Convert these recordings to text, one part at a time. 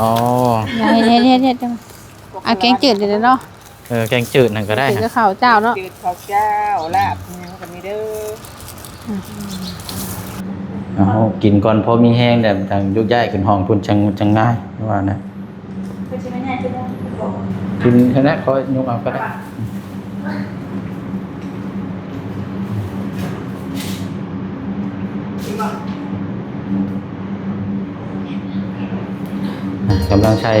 อ๋อ อย่าเฮ็ดเฮ็ดเฮ็ดเฮ็ดจังอะแกงจืดเดี๋ยวเนาะเออ แกงจืดนั่นก็ได้จืดฮะกับข้าวเจ้าเนาะจืดข้าวเจ้าลาบอิหยังกันนี่เด้อเอากินก่อนพอมีแห้งแต่ทางยุกย้ายขึ้นห้องพุ่นจังจังง่ายว่านะกินแค่นั้นก็ยกเอาก็ได้ กำลังใช้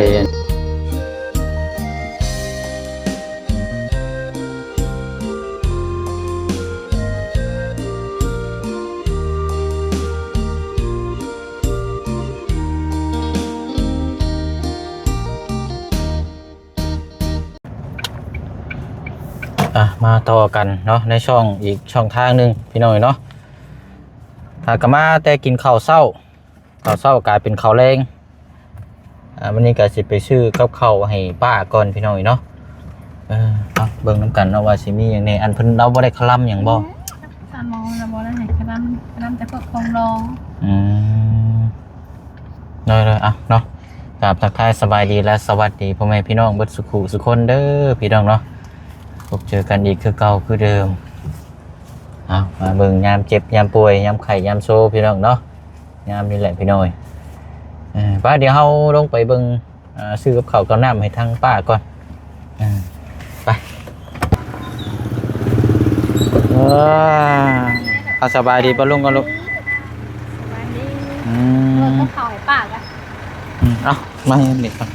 อะมาต่อกันเนาะในช่องอีกช่องทางหนึ่งพี่น้อยเนาะถ้ากมาแต่กินข้าวเศร้าข้าวเศร้ากลายเป็นข้าวแรง อ่าวันนี้ก็สิไปซื้อกับข้าวให้ป้าก่อนพี่น้อยเนาะเออเอาเบิ่งน้ำกันเนาะว่าสิมีอย่างในอันเพิ่นเราบ่ได้คลำอย่างบ่สามโมงแล้วบ่ได้ให้กระลำกระลำแต่พวกของรองอืมเลยเลยอะเนาะกราบทักทายสบายดีและสวัสดีพ่อแม่พี่น้องเบิดสุขุสุขคนเด้อพี่น้องเนาะพบเจอกันอีกคือเก่าคือเดิมเอามาเบิ่งยามเจ็บยามป่วยยามไข้ยามโซพี่น้องเนาะยามนี่แหละพี่น้อยเออ ป้าเดี๋ยวเฮาลงไปเบิ่งอ่าซื้อกับข้าวกับน้ำให้ทางป้าก่อนเออไปว้าเอาสบายดีปะลุงกันลูกอืเออมก็ข้าวให้ป้ากันอืมเอามาให้เด็กก่อน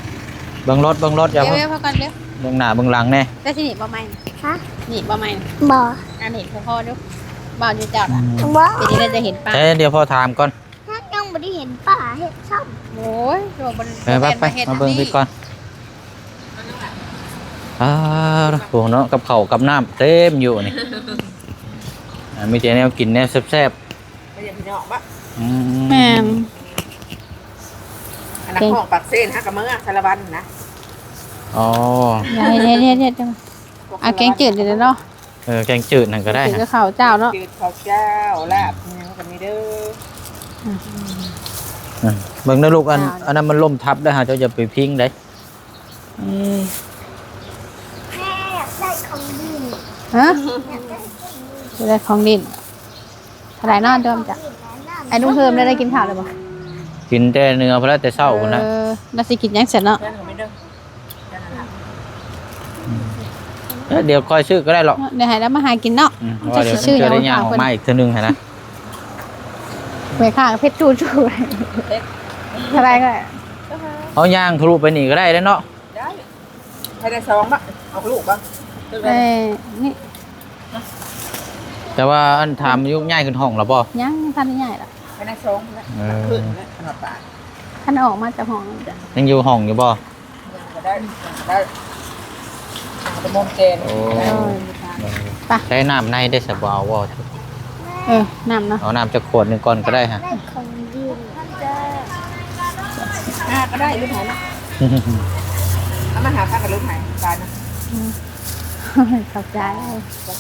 เบิ่งรถเบิ่งรถอย่าเดี๋ยวเพิ่งเดี๋ยวพอกันเดี๋ยวเบิ่งหน้าเบิ่งหลังแน่ได้สิหนีบ่ใหม่ฮะหนีบ่ใหม่บ่อันนี้พ่อพ่อเดูบ่าวอยู่เจ้าล่ะบ่ทีนี้เราจะเห็นป้าเอ้ยเดี๋ยวพ่อถามก่อนถ้ายัง บ่ได้เห็นป่าเห็ดซ้โอ้ยโดนบนเออไปไปมาเบิ่งพี่ก่อนอ้าวโหเนาะกับข้าวกับน้ำเต็มอยู่นี่อ่ามีแต่แนวกินแนวแซ่บไม่ใช่พี่น้องปะๆอืม แม่นอันนั้นของปักเส้นฮะกับเมื่อสารบันนะอ๋อ อย่าเฮ็ดเฮ็ดเฮ็ดจังอะแกงจืดเดี๋ยวเนาะเออ แกงจืดนั่นก็ได้จืดฮะกับข้าวเจ้าเนาะจืดข้าวเจ้าลาบอิหยังกันนี่เด้ออืม เบิ่งนะลูกอันอันนั้นมันล่มทับได้อฮะเจ้าอย่าไปพิงได้เอ้ยำแม่อยากได้ของดีฮะอยากได้จะได้ของดินเท่าไหร่เนอนเดิมจ้ะของดีนะไอ้นุ่งเพิ่มได้ได้กินข้าวเลยบ่กินแต่เนื้อพอแล้วแต่เช้าพุ่นนะเออน่าสิกินหยังเสร็จเนาะเพื่อนก็ไม่เด้อเพื่อนนั่นล่ะเอ้ยเดี๋ยวคอยซื้อก็ได้หรอกเดี๋ยวให้แล้วมาหากินเนาะอืมเพราะว่าเดี๋ยวฉันจะได้ย่างออกมาอีกเทีนึงฮะนะไปข้างเพชรจูจูเท่าไหรก็ได้เอาย่างทะลุไปนี่ก็ได้แล้วเนาะได้ใครได้ซองปะเอาลูกปะตึกเลเอ้ยยนี่แต่ว่าอันถามยุกง่ายขึ้นห้องแล้วป่ยังทันได้ใหญ่ละใครได้ซองนะเออขึ้นนะขนาดปากท่านออกมาจากห้องนั่นจ้ะยังอยู่ห้องอยู่ป่ยังก็ได้ยังก็ได้ยังก็มงเจนโอ้เออใช้น้ำในได้สบายว่าเออน้ำเนาะเอาน้ำจากขวดหนึ่งก่อนก็ได้ฮะ ก็ได้ลูกไหนนะเอามาหาข้ากับลูกไหนตายนะขอบใจ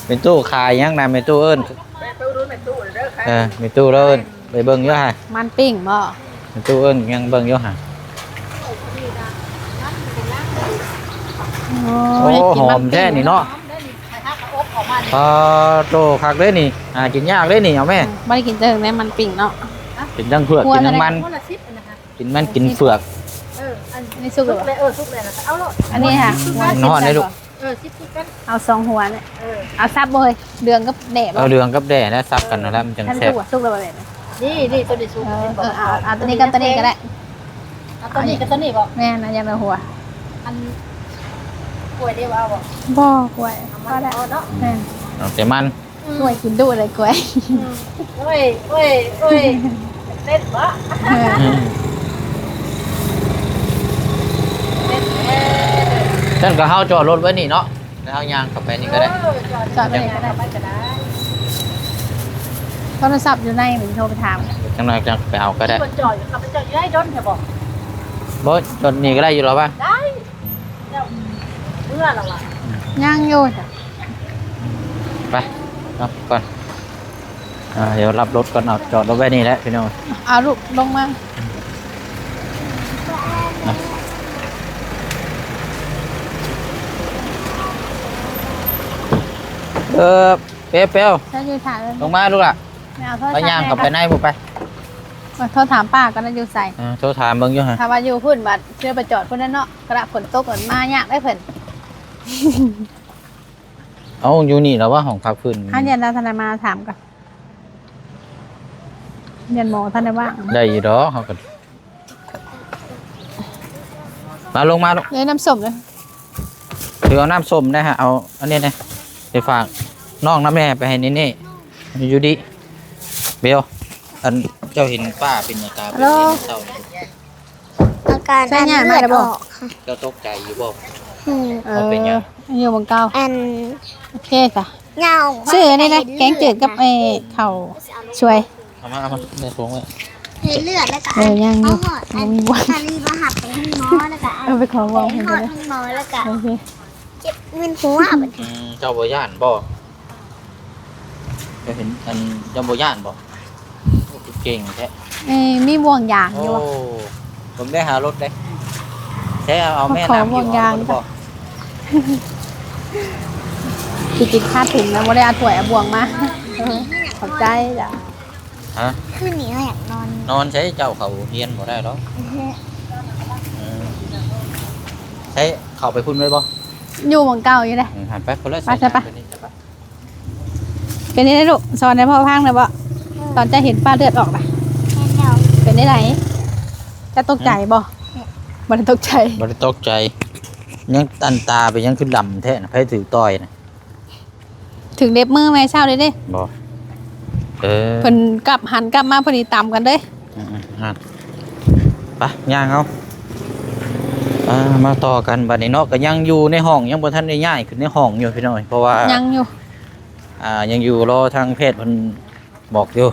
เป็นตู้ขายยังนะเป็นตู้เอิ้นไปตู้รู้ในตู้เด้อใครเออเป็นตู้แล้วเอิ้นไปเบิ่งอยู่ฮะมันปิ้งบ่เป็นตู้เอิ้นยังเบิ่งอยู่ฮะโอ้โอ้ยกิหอมัมแท้นี่เนาะพอโตคักเลยนี่อ่ากินยากเลยนี่เอาแม่ไม่ได้กินเจอแม่มันปิ้งเนาะกินทั้งเผือกกินทั้งมันกินมันกินเฟือกอั นนี้สุกหรือเปล่าเออสุกเลยนะเอาลูกอันนี้ค่ะนอนเลยลูก เออซิปซิปกันเอาสองหัวเนี่ยเอาซับบ่เลยเดืองกับแหนบเอาเรืองกับแด่แล้วซับกันนะแล้วมันจังท่านแซ่บสุกอะสุกเลยบ่เลยนี่นี่ตัวนี้สุกเออเออเอาเอาตัวนี้กับตัวนี้ก็ได้เอาตัวนี้กับตัวนี้บอกแม่นะยังละหัวอันป่วยได้ว่าบอกบ่กล้วยก็ได้เอาเนาะแม่เอาแต่มันกล้วยกินดูเลยกล้วย โอ้ยโอ้ยโอ้ยเต้นวะเอออืม เต้นเอ้ย ฉันก็เฮาจอดรถไว้นี่เนาะแล้วเฮายางกลับไปนี่ก็ได้ จอดไปเลยก็ได้ไปก็ได้โทรศัพท์อยู่ในผมโทรไปถามจังหน่อยจังไปเอาก็ได้คนจอดอยู่ขับไปจอดอยู่ได้ดนเถอะบอกบ่จอดนี่ก็ได้อยู่แล้วป่ะได้เจ้าเมื่อหรอวะย่างอยู่จ้ะไปรับก่อนอ่าเดี๋ยวรับรถก่อนเอาจอดรถไว้นี่แหละพี่น้องเอาลูกลงมา เออเปรี้ยวเปรี้ยวถ้าอยู่ถ่ายเลยลงมาลูกล่ะไม่เอาโทษไปย่างกับไปในบุไปโทษถามป้าก็นั่นอยู่ใส่เออโทรถามเบิ่งอยู่ฮะถ้าว่าอยู่พุ่นบัดเชื่อไปจอดพุ่นนั่นเนาะกระฝนตกฝนมายากได้เพิ่นเอาอยู่นี่แล้วว่าของพักพื้นห้าเย็นแล้วทนายมาถามกันเย็นหมอท่านได้ว่างได้อยู่ดอกเขาก็มาลงมาลูกเลยน้ำส้มเลย ถือเอาน้ำส้มได้ฮะ เอาอันนี้นะไปฝาก น้องน้ำแม่ไปให้นี่นี่อยู่ดีเบลอันเจ้าเห็นป้าเป็นอาการเป็นยังไงเศร้านี่อาการใช่อันเนี่ยเลืมาอดได้อบ่อกค่ะเจ้าตกใจอยู่บ่อืมเอเอาเป็นยังออยู่บนเก้าอันโอเคจ้ะเงาชื่ออันนี้นะแกงจืดกับไอ้เข่าช่วย เอามาเอามาในถุงไว้เห็นเลือดแล้วก็เออยังอยู่เอาหอดอันยังมีวันอันนี้มาหับไปให้หมอแล้วก็เอาไปขอวางให้เห็นหอไหมดให้หมอแล้วก็โอเคเจ็บเงินหัวบัดอืมเจ้าบ่ย่านบ่เจ้าเห็นอันเจ้าบ่ย่านบ่โอ้คือเก่งแท้เอ้ยมีบ่วงยางโอ้อยู่วะผมได้หารถได้ใช้เอาแม่ขอน้ำห่วงยางอยู่จ้ะบ่จิติดค่าถึงแล้วไม่ได้เอาถ้วยเอาบ่วงมาเออขอบใจจ้ะฮะคืนนี้เราอยากนอนนอนใช้เจ้าเขาเฮียนบ่ได้หรอกอืมใช้เข้าไปพุ่นไว้บ่อยู่บนเก้าอยู่เลยอืมหันไปคนละไปไปไปสายนี่จะไป เป็นได้ลูกสอนในพ่อพังเลยบ่ตอนจะเห็นป้าเลือดออกนะแค่เดียวเป็นได้ไหนจะตกใจบ่บ่ได้ตกใจบ่ได้ตกใจ ยังตันตาไปยังคือดำแท้นะไผถือต่อยนะถึงเด็บมือแม่เช้าเลยเด้บ่เออเพิ่นกลับหันกลับมาพอดีตามกันเด้อืมๆหันไปย่างเอาอ่ามาต่อกันบัดนี้เนาะก็ยังอยู่ในห้องยังบ่ทันได้ย้ายขึ้นในห้องอยู่พี่น้อยเพราะว่ายังอยู่ อ่ายังอยู่รอทางเพศมันบอกอยู่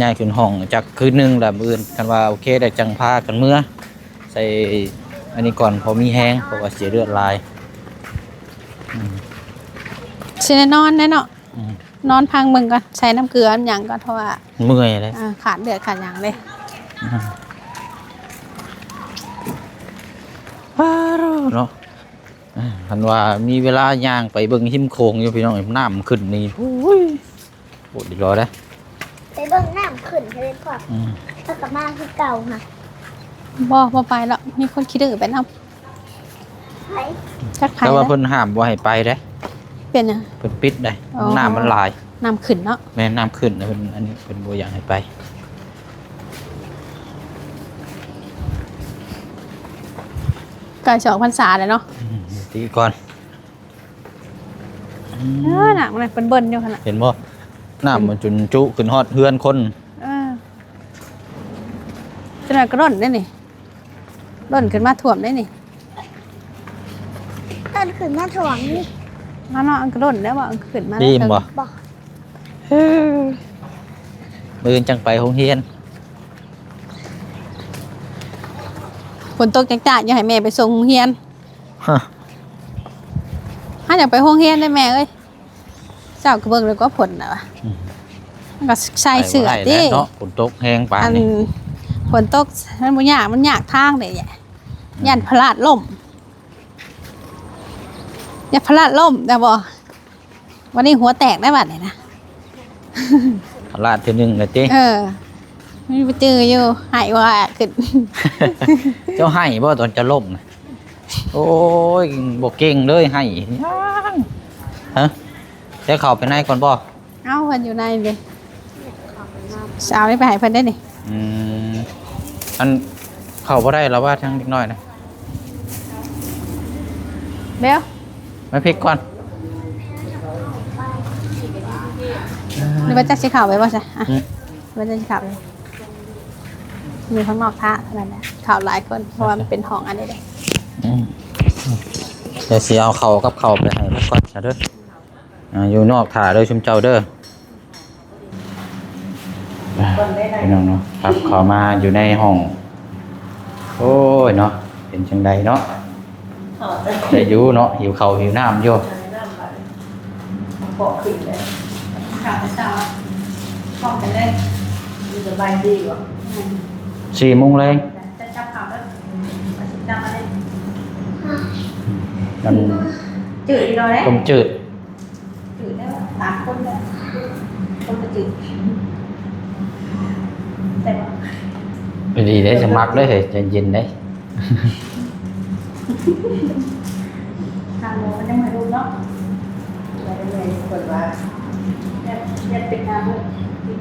ย้ายขึ้นห้องจากคืนหนึงแล้วมื้ออื่นกันว่าโอเคได้จังพากันเมื่อ ใส่อันนี้ก่อนพอมีแห้งเพราะว่าเสียเลือดลายสิได้นอนแน่เนาะอืมนอนพังมึงก่อนใส่น้ำเกลืออันหยังก่อนเพราะว่าเมื่อยเลยอ่าขาดเลือดขาดหยังเลยเนาะ อ่าคันว่ามีเวลาย่างไปเบิ่งหิมโคงอยู่พี่น้องน้ำขึ้นนี่โอ้ยปวดดีรอได้อไปเบิ่งน้ำขึ้นเลยก่อนอืมถ้ากลับบ้านคือเก่าค่ะบ่บ่ไปแล้วมีคนคิดดื้อไปนำไปจักไผแต่ว่าแล้วเพิ่นห้ามบ่ให้ไปได้อเป็นหยังเพิ่นปิดได้อ๋อน้ำมันหลายน้ำขึ้นเนาะแม่น้ำขึ้นนะเพิ่นอันนี้เพิ่นบ่อยากให้ไปไก่สองพรรษาเลยเนาะอืม ตีก่อนเออหนักมันเป็นเบิ้ลอยู่ขนาดเห็นบ่น้ำมันจุนจุขึ้นฮอดเฮือนคนเออจะหน่อยก็ร่นได้นี่ร่นขึ้นมาถ่วมได้นี่ต้นขึ้นมาถ่วงนี่มาเนาะอันก็ร่นแล้วว่าอันขึ้นมาดีมบ่บอกมื้ออนจังไปโรงเรียนฝนตกจักๆอย่าให้แม่ไปส่งโรงเรียนฮะถ้า อยากไปโรงเรียนได้แม่เอ้ยเจ้าก็เบิ่งเลยก็ผลน่ะว่ะมันก็ใส่เสื้อไปบ่ได้ติแล้วเนาะฝนตกแห้งปานอันนี้ฝนตกมันบ่ยากมันยากทางเลยแหละยันพลาดล่มอย่าพลาดล่มแต่บ่วันนี้หัวแตกได้บัดนี่นะลาดเทีนึงเลยติเออมีไปเจออยู่หายว่าขึ้นเจ้าให้บ่ตอนจะล่มน่ะ โอ้ยบ่เก่งเลยให้ยังฮะจะเข้าไปในก่อนบ่เอ้าเพิ่นอยู่ในเลยสาวนี่ไปใหายเพิ่นได้นี่อืมอันเข้าบ่ได้แล้วว่าทั้งเล็กน้อยนะเบลมาพริกก่อนหรือว่าจะสิเข่าไว้บ่ซะอะอืมหรือว่าจะสิเข่าไว้อยู่ข้างนอกท่าเท่านั้นแหละเข่าหลายคนเพราะว่ามันเป็นห้องอันนี้เลยอืม เดี๋ยวสิเอาเข้าวกับเข้าวไปให้เพิ่นก่อนซะเด้ออ่าอยู่นอกถ่าเด้อชุมเจ้าเด้ออ่าพี่น้องเนาะครับเข้ามาอยู่ในห้อง โอ้ยเนาะเป็นจังใดเนาะได้อยู่เนาะหิวข้าวหิวน้ำอยู่ข่าวเช้าห้องกันเลยสบายดีกว่าสี่โมงเลย มันจืด rồi đấy ต้มจืด จืดแล้วสามคนแล้วคนจะจืดแต่ว่า đi đấy sẽ mặc đấy thì cho nhìn đấy ทางโน้นมันยังไม่รู้เนาะเราก็เลยกดว่าจะจะเป็นทาง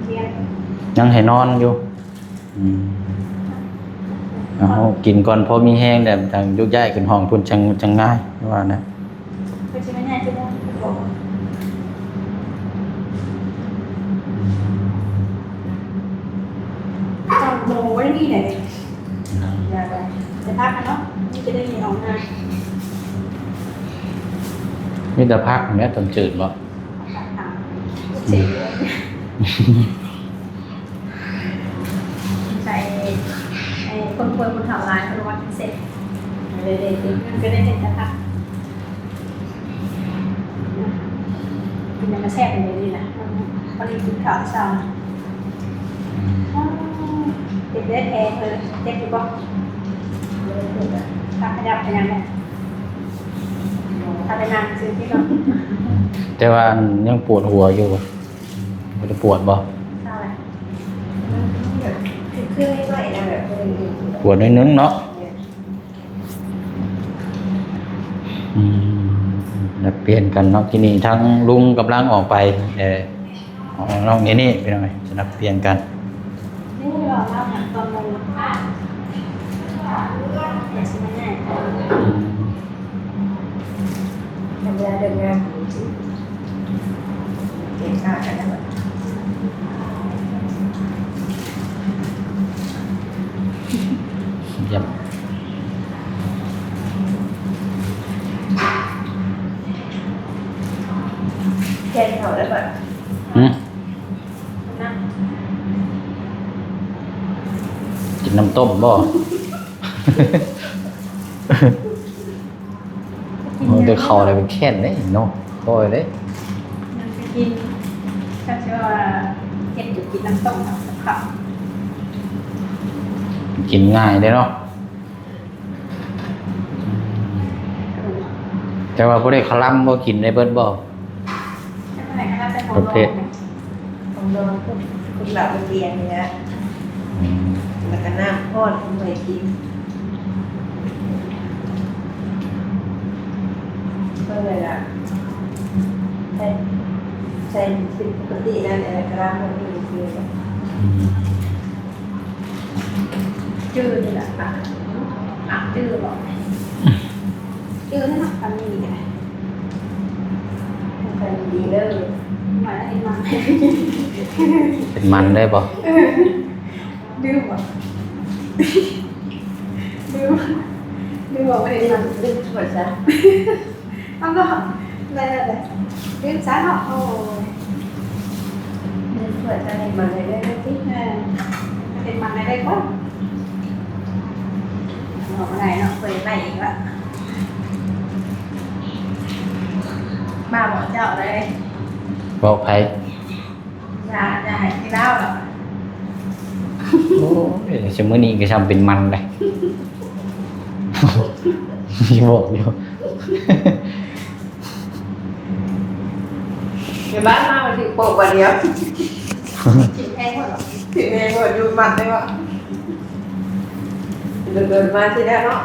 เที่ยง ยังให้นอนอยู่อืม เอากินก่อนพอมีแห้งแต่ทางยกย้ายขึ้นห้องพุ่นจังจังง่ายว่านะก็ใช่ไม่ง่ายใช่ไหมบอกตอนโมไว้นี่ไหนอยากไปจะพักกันเนาะนี่จะได้มีออกงานมีแต่พักแม่ตอนจืดบ่ตัดทางเสียใจไอ้ คนป่วยคนทำร้ายคนวัดเสร็จเลยเด็กมันก็ได้เห็นจะพักมันมาแทรกในอยู่นี้นะพอดีกินข้าวเช้าเด็กได้แพ้เลยเจ็บอยู่ปะถ้าขยับขยับเนี่ยถ้าไปนานซื้อที่เราแต่ว่ายังปวดหัวอยู่บ่บ่ได้ปวดบ่เศร้าเลยคือคืองไม่ไหวนะแบบเครื่อง นี้ปวดน้อยนึงเนาะอืมแล้วเปลี่ยนกันเนาะที่นี่ทั้งลุงกำลังออกไปเออน้องนี่นี่เป็นยังไงจะนับเปลี่ยนกันเราเล่าอย่างตอนลงค่ะเดี๋ยวใช่ไหมเนี่ย อืม ทำเวลาเดินงานเก่งข้ากันนะแบบ เยี่ยม แค่เขาแล้วแบบอืมนะกินน้ำต้มบ่ โอ้เดี๋ยวเขาอะไรเป็นแค่นเด้เนาะโอ้ยเด้มันไปกินถ้าเชื่อว่าเห็ดอยู่กินน้ำต้มกับข้าวกินง่ายได้เนาะแต่ว่าบ่ได้คลั่มบ่กินได้เบิดบ่ใช่ ไหมคะแต่ของประเภทของนอนคุณคุณหลับเป็นเตียงเนี่ยอืมแล้วก็น้ำพ่อนคุณไม่กินก็เลยล่ะใช่ใช่เป็นปกตินั่นแหละกระด้างมันไม่มีคืออืมจืดนี่แหละปากปากจืดหรอกจืดนี่หนักตามีกันมันดีเลยหมายถึงมัน เป็นมันได้บ่ดื้อว่ะดื้อดื้อบอกไม่ได้มันดึงถวดซะเอาก็ได้ได้ได้ดื้อซ้ายหรอโอ้ดึงถวดซะให้มันได้ได้ที่เออเป็นมันได้ได้ก่อนบอกอะไรเนาะเปิดไหนอีกละมาบอกเจ้าเลยบอกไผอ ย่าอย่าให้ที่เล่าหรอกโอ้ยชั่วมื้อนี้ก็ทำเป็นมันเลยสิบอกอยู่ในบ้านมามันถึงโปกวันเดียวกินแพงหมดหรอกถึงในหมดอยู่มันได้ปะเดินเดินมาที่แรกเนาะ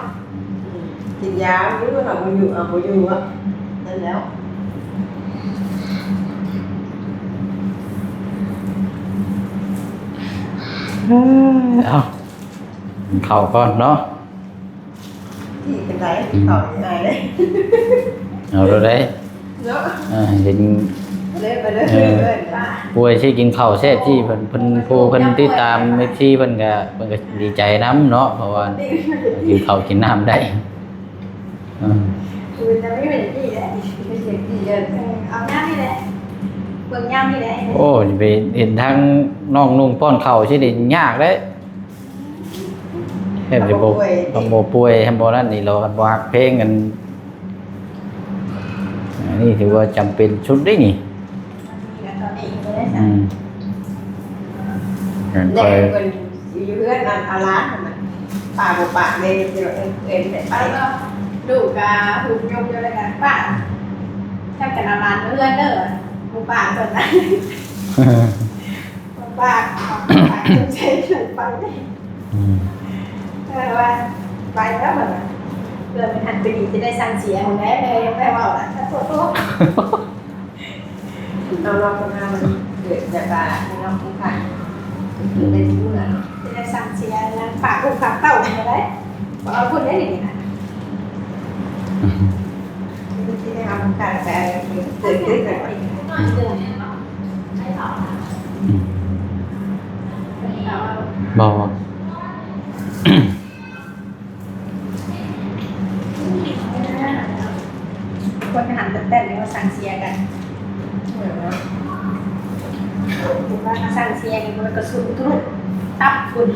กินยาไม่รู้ว่าเราอยู่อะเราอยู่อะนั่นแล้ว เอากินข้าวก่อนเนาะที่เป็นไรต่อยังไงเลยเอาเด้อเด้เนาะอ่าเห็นเล่นไปเรื่อยๆเรื่อยป้าป่วยที่กินข้าวแซ่บที่เพิ่นเพิ่นผู้เพิ่นติดตามเอฟซีเพิ่นก็เพิ่นก็ดีใจนํเนาะเพราะว่ากินข้าวกินน้ำได้อืมคือจะไม่เป็นที่ บิ่งย่ามนี่แหละโอ้ยไปเห็นทั้งน้องนุ่งป้อนข้าวสิได้ยากเด้แทบจะบ่บ่บ่ป่วยแฮมบ่นั่นนี่เรากันว่าเพลงกันอันนี้ถือว่าจำเป็นชุดได้นี่ตอนนี้เลยอืมกันแน่คอยคนอยู่เพื่อนนั่นอาร้านมันป่าบ่ป่าเลยเดี๋ยวเอ็นเอ็นไปไปก็ดูกาหุบยมเยอะเลยกันป้าถ้ากันอาบานเพื่อนเด้อหมู ป่าเพิ่นนะปากปากจะใช้หนังไปได้อืมเออว่าไปแล้วเหมือนเพื่อไม่ทันไปดีจะได้สั่งเสียของแม่เลยยังไม่ว่าละถ้าตัวตัวเราลองคนหน้ามันเกิดจากบาที่เราคุ้มค่าคือได้ที่เมื่อเนาะจะได้สั่งเสียนะฝากลูกฝากเต้ามาได้บอกเอาพูดได้ดีนะที่ได้เอาการแต่เกิดขึ้นแบบนี้ อืมบ่คนหันเต้นแล้วสั่งเสียกันเหมือนว่าว่าสั่งเสียกันมันก็สุดทุกตับคุณ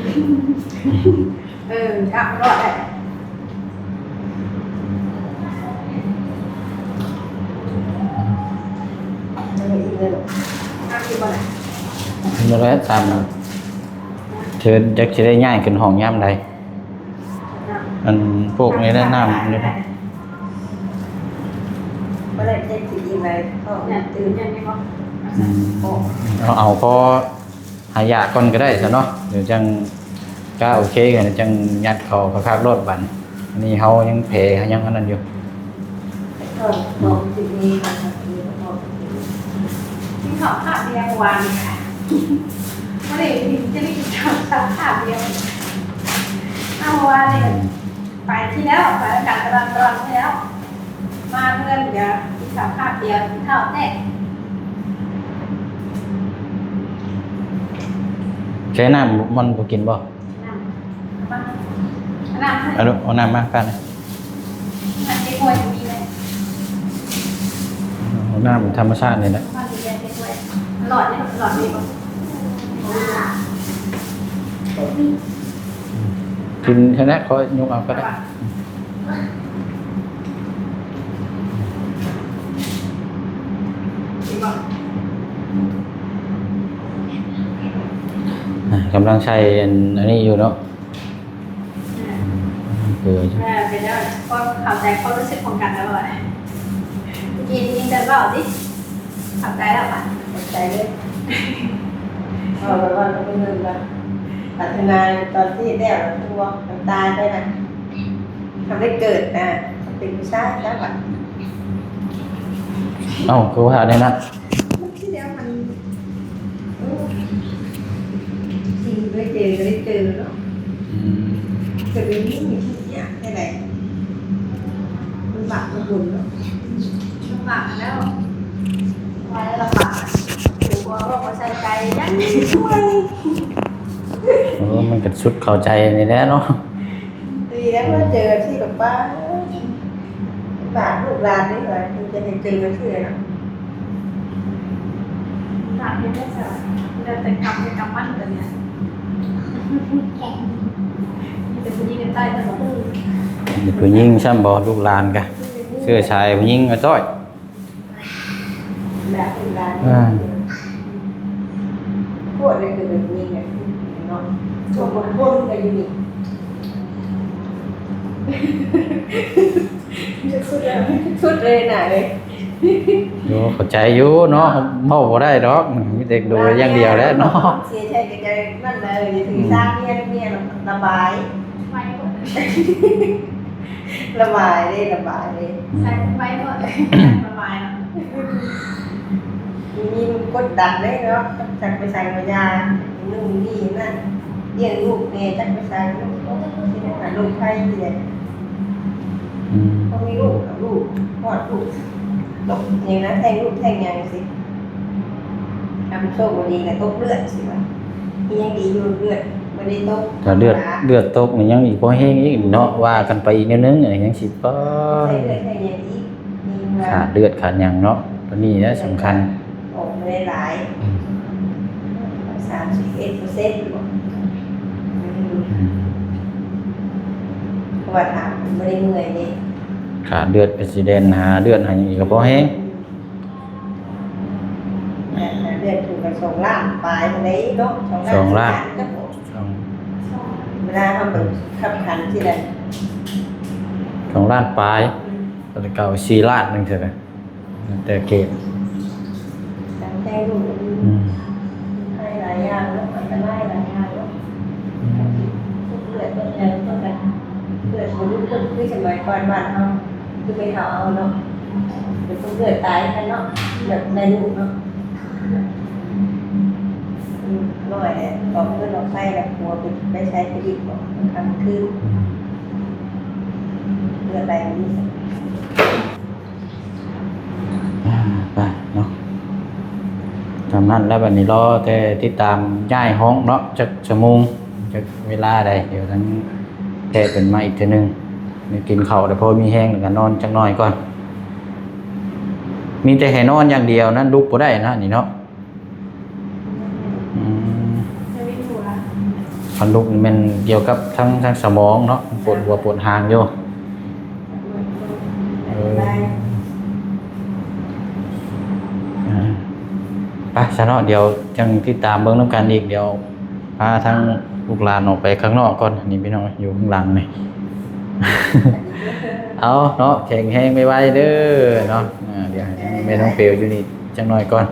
เออตับรอดเลยไม่อีกเลย น้ำที่บ่ไหล้วตามเชิญจักสิได้ย้ายขึ้นห้องยามใดอันพวกนี้ได้น้ำนี่นะบ่ได้เจ็บสิยิงเลยก็ตื่นยังไงบ่อืมโอ้เอาเอาพอหายาก่อนก็ได้ซะเนาะเดี๋ยวจังก็โอเคกันจังยัดเขาคักๆรถบันนี้เฮายังแผลยังอันนั้นอยู่ ก็มองสิ่งนี้นะครับที่เขาขาดเรียงวันค่ะไม่ได้จะได้กินข้าวสามขาดเรียงเอาว่าเนี่ยไปที่แล้วไปอากาศกำลังร้อนที่แล้ว มาเพื่อนเดี๋ยวกินข้าวขาดเดียวกินข้าวแน่ใช้น้ำมันบ่กินบ่น้ำมาน้ำให้เอาลูกเอาน้ำมากันอันนี้มวยมีเลยเอาน้ำธรรมชาตินี่แหละมาดีเลยมวย หลอดเนี่ยหลอดมีป่ะกินแค่นั้นขอยกเอาก็ได้มีป่ะอะกำลังใช้อันอันนี้อยู่เนาะเกลือจ้ะแม่ไปแล้วก็เข้าใจความรู้สึกของกันแล้วเลยกินยิงเดินเปล่าดิเข้าใจแล้วป่ะเข้า ใจเลยเอาไปว่าเราเป็นเงินละพัฒนาตอนที่ได้เราตัวมันตายไปนะทำให้เกิดนะเป็นผู้ชายแล้วป่ะเอ้าคือว่าได้นะที่แล้วมันจริงได้เจอได้เจอเนาะอืมเกิดเป็นนี่มีทุกอย่างได้ไหนมันบาปมันบุญเนาะลำบากแล้ว ไว้ลำบากถือว่าเราใส่ใจยังช่วยเออมันก็สุดเข้าใจนี่แหละเนาะดีแล้วมาเจอที่แบบว่าบาปลูกหลานนี่เหรอคุณจะได้เจอกันที่ไหนเนาะบาปยังไม่เจอเราแต่กรรมเป็นกรรมมั่นกันเนี่ยมีแต่ผู้หญิงกันใต้ถนนผู้หญิงซ้ำบ่ลูกหลานกะเสื้อชายผู้หญิงก็จ้อย แบบลูกหลานอ่าพวกนี้คือแบบนี้ไงเนาะช่วงบนๆกันอยู่นี่สุดเลยสุดเลยน่ะเลยโยเข้าใจอยู่เนาะเมาบ่ได้ดอกมีเด็กดูอย่างเดียวแหล้วเนาะเสียใจกับใจนั่นเลยถือสร้างเมียเมียระบายระบายได้ระบายเลยใส่ไว้หมดระบายเนาะ มีมีมันกดดันเลยเนาะจักไปใส่มายานึ่งนี่นั่นเลี้ยงลูกเนี่ยจักไปใส่ลูกที่นั่นน่ะลูกใครเดียอืมเขามีลูกกับลูกกอดลูกตกอย่างนั้นแทงลูกแทงยังสิทำโชคดีกับตกเลือดสิวะมียังดีอยู่เลือดไม่ได้ตกถ้าเลือดเลือดตกนี่ยังอีกบ่แห้งอีกเนาะว่ากันไปอีกนิดนึงอะไรยังสิบ่ใช่เลือดแทงยังอีกมีมาขาดเลือดขาดหยังเนาะตัวนี้นะสำคัญออกมา ได้หลายสามสิบเอ็ดเปอร์เซ็นต์อืมเพราะว่าถามไม่ได้เมื่อยเลยขาดเลือดอุบิเหตุหาเลือดหาหยังอีกก็บ่แห้งเดือนถูกกันสองล้านปลายมาได้เนาะสองล้านก็หมดเวลาทำแบบขับขันที่ใดสองล้านปลายตอนเก่าสี่ล้านหนึงเถอะแต่เกต การแทงลูกอืมให้หลายอย่างเลจะไล่หลังงานเนาะเลือดต้นเลือดต้นกันเลือดมันรุ่นขึ้นคือสมัยก่อนบ้านเขาคือไปเขาเอาเนาะเป็นต้นเลือดตายกันเนาะเลือดในลูกเนาะร้อยบอกเพื่อนเราใส่แล้วหัวไปใช้ไปดิบบอกทำคือเลือดไหลนี่ อ่าไปเนาะทำนั้นแล้วบัดนี้รอแต่ติดตามย้ายห้องเนาะจักชั่วโมงจักเวลาใดเดี๋ยวทั้งแพทย์เป็นมาอีกเทีนึงนี่กินข้าวแต่พอมีแห้งแล้วก็นอนจักหน่อยก่อน มีแต่ให้นอนอย่างเดียวนั้นลุกบ่ได้นะนี่เนาะอืมจะไม่ถูกละพันลุกนี่มันเกี่ยวกับทั้งทั้งสมองเนาะปวดหัวปวดหางอยู่ เออ อ่าไป ซะเนาะเดี๋ยวจังติดตามเบิ่งน้ำกันอีกเดี๋ยวพาทั้งลูกหลานออกไปข้างนอกก่อนนี่พี่น้องอยู่ข้างหลังนี่เอาเนาะแข็งแห้งไม่ไหวเด้อเนาะเดี๋ยวให้แม่น้องเปียวอยู่นี่จังหน่อยก่อน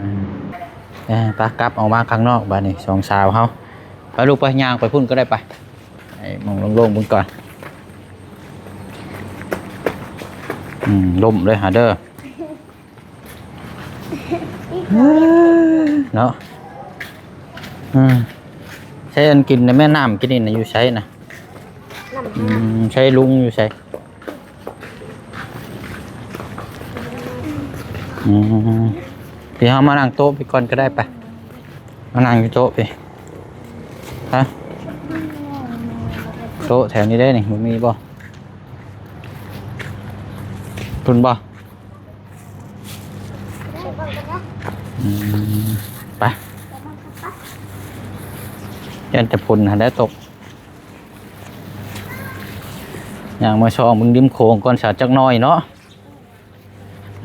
อ่าอ่าปากลับออกมาข้างนอกบ้านนี่สองสาวเฮาไปลูกไปยางไปพุ่นก็ได้ไปไอ้มองโล่งๆพุ่นก่อนอืมลมเลยหาเด้อ เนาะอืมใช้อันกินในแม่น้ำกินนี่นะอยู่ใช้นะน้ำอืมใช้ลุงอยู่ใช้อืมพี่เขามานั่งโต๊ะพี่ก่อนก็ได้ไปะมานั่งอยู่โต๊ะพี่ฮะโต๊ะแถวนี้ได้นี่มันมีบ่คุณบ่ ได้เบิ่งกันนะ อืม ไปยันจะพุ่นหันได้ตกอย่างมาชองมึงริมโขงก่อนสาจักน้อยเนาะ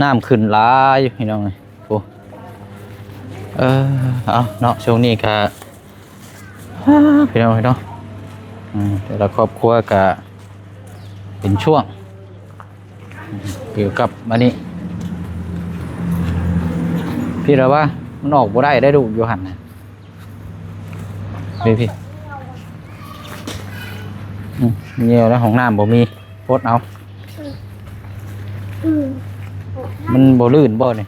น้ำขึ้นหลายพี่น้องเลยโอ้เออเอาเนาะช่วงนี้ก็พี่น้องพี่น้องอืมแต่ละครอบครัวก็เป็นช่วงเกี่ยวกับอันนี้ พี่เราว่ามันออกบ่ได้ได้ดูอยู่หันนะพี่พี่เงี้ยวแล้วของน้ำบ่มีโพดเอามันบ่ลื่นบ่เนี่ย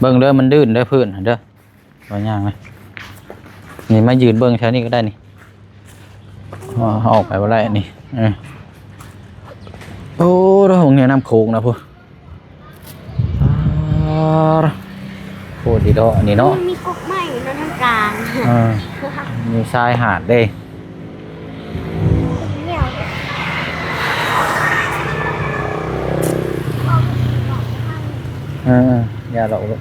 เบิ่งเด้อมันลื่นเด้อพื้นเด้อบ่ย่างเลยนี่มายืนเบิ่งแถวนี้ก็ได้นี่ออเอาออกไปบ่ได้นี่โอ้แล้วของเนี่ยน้ำโขงนะพูอ่า โคตรดีดอกอันนี้เนาะ มันมีกุ๊กใหม่อยู่ตรงกลางอ่า มีชายหาดเด้เนี่ยเอออย่าหลอกลูก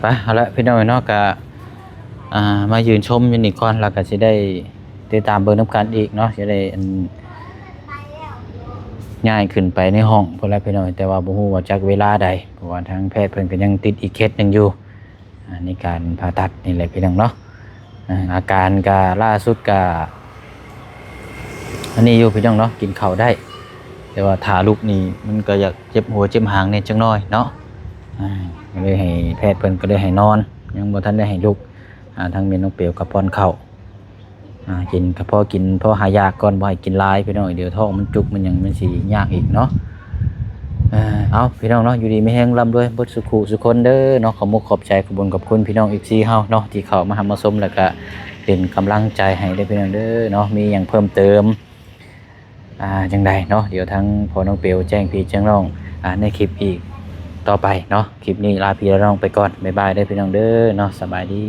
ไปเอาละพี่น้องเนาะกะอ่ามายืนชมอยูนิคอนแล้วก็จะได้ติดตามเบอร์น้ำกันอีกเนาะจะได้อัน ง่ายขึ้นไปในห้องพอแล้วพี่น้องแต่ว่าบ่ฮู้ว่าจักเวลาใดเพราะว่าทางแพทย์เพิ่นก็ยังติดอีกเคสหนึงอยู่อ่าในการผ่าตัดนี่แหละพี่น้องเนาะอาอาการก็ล่าสุดก็อันนี้อยู่พี่น้องเนาะกินข้าวได้ แต่ว่าทาลูกนี่มันก็อยากเจ็บหัวเจ็บหางเนี่ยจังน้อยเนาะก็เลยให้แพทย์เพิ่นก็เลยให้นอน ยังบ่ทันได้ให้ลูกอ่าทางเมนน้องเปียวกับป้อนข้าว อ่ากินก็พอกินพอหายากก่อนบ่ให้กินหลายพี่น้องเดี๋ยวท้องมันจุกมันหยังมันสิยากอีกเนาะเอาพี่น้องเนาะอยู่ดีไม่แห้งร่ำด้วยบดสุขุสุคนเด้อเนาะขอมุกขอบใจขอบคุญขอบคุณพี่น้องอีกซีเฮาเนาะที่เขามาหามาชมแล้วก็เป็นกำลังใจให้ได้พี่น้องเด้อเนาะมีหยังเพิ่มเติมอ่าจังใดเนาะเดี๋ยวทั้งพอน้องเปียวแจ้งพี่แจ้งน้องอ่าในคลิปอีกต่อไปเนาะคลิปนี้ลาพี่และน้องไปก่อนบ๊ายบายได้พี่น้องเด้อเนาะสบายดี